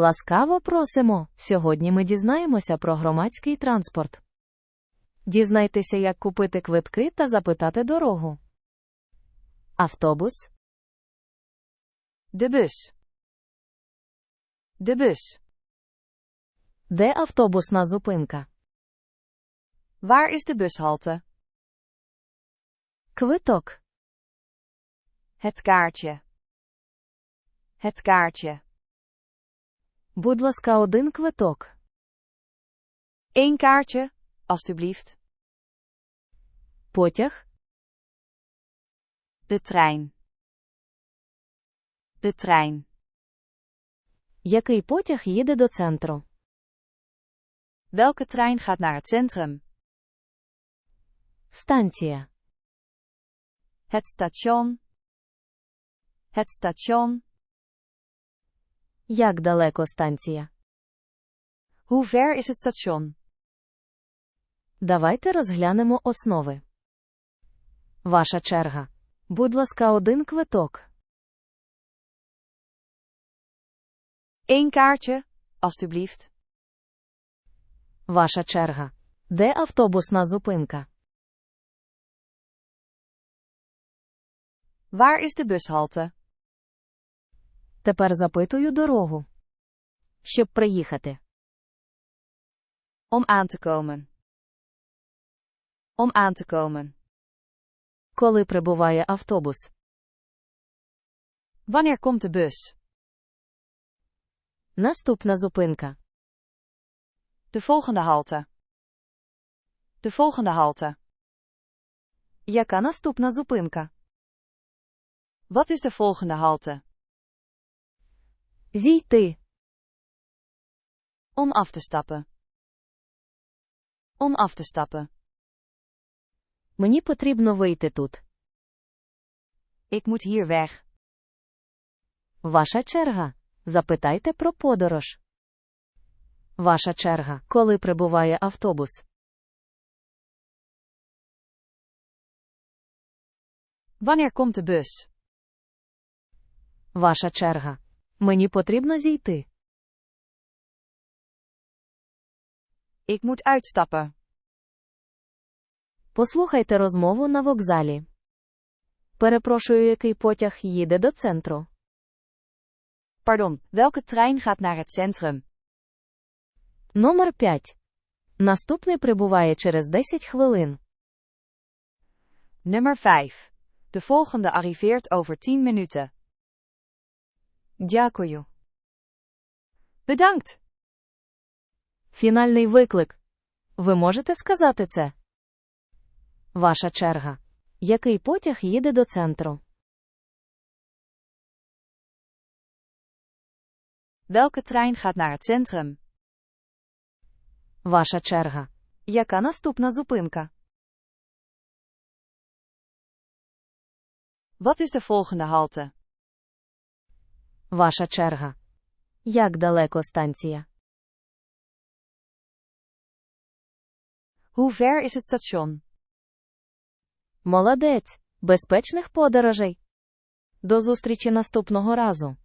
Ласкаво просимо. Сьогодні ми дізнаємося про громадський транспорт. Дізнайтеся, як купити квитки та запитати дорогу. Автобус. De bus. де автобусна зупинка? Waar is de bushalte? Квиток, Het kaartje. Het kaartje. будь ласка, один квиток. Eén kaartje, alstublieft. Потяг, De trein. De trein. який потяг їде до центру? Welke trein gaat naar het centrum? Станція, Het station. Het station. Як далеко станція? Hoe ver is het station? Давайте розглянемо основи. Ваша черга. Будь ласка, один квиток. Eén kaartje, alstublieft. Ваша черга. Де автобусна зупинка? Waar is de bushalte? Тепер запитую дорогу. Щоб приїхати. Om aan te komen. Om aan te komen. Коли прибуває автобус? Wanneer komt de bus? Наступна зупинка. De volgende halte. De volgende halte. Яка наступна зупинка? Wat is de volgende halte? Зійти. Om af te stappen. Om af te stappen. Мені потрібно вийти тут. Ik moet hier weg. Ваша черга. Запитайте про подорож. Ваша черга. Коли прибуває автобус? Wanneer komt de bus? Ваша черга. Мені потрібно зійти. Ik moet uitstappen. Послухайте розмову на вокзалі. Перепрошую, який потяг їде до центру. Pardon, welke trein gaat naar het centrum? Номер 5. Наступний прибуває через 10 хвилин. Nummer 5. De volgende arriveert over 10 minuten. Дякую. Bedankt. Фінальний виклик. Ви можете сказати це? Ваша черга. Який потяг їде до центру? Welke trein gaat naar het centrum? Ваша черга. Яка наступна зупинка? Wat is de volgende halte? Ваша черга. Як далеко станція? Hoe ver is het station? Молодець. Безпечних подорожей. До зустрічі наступного разу.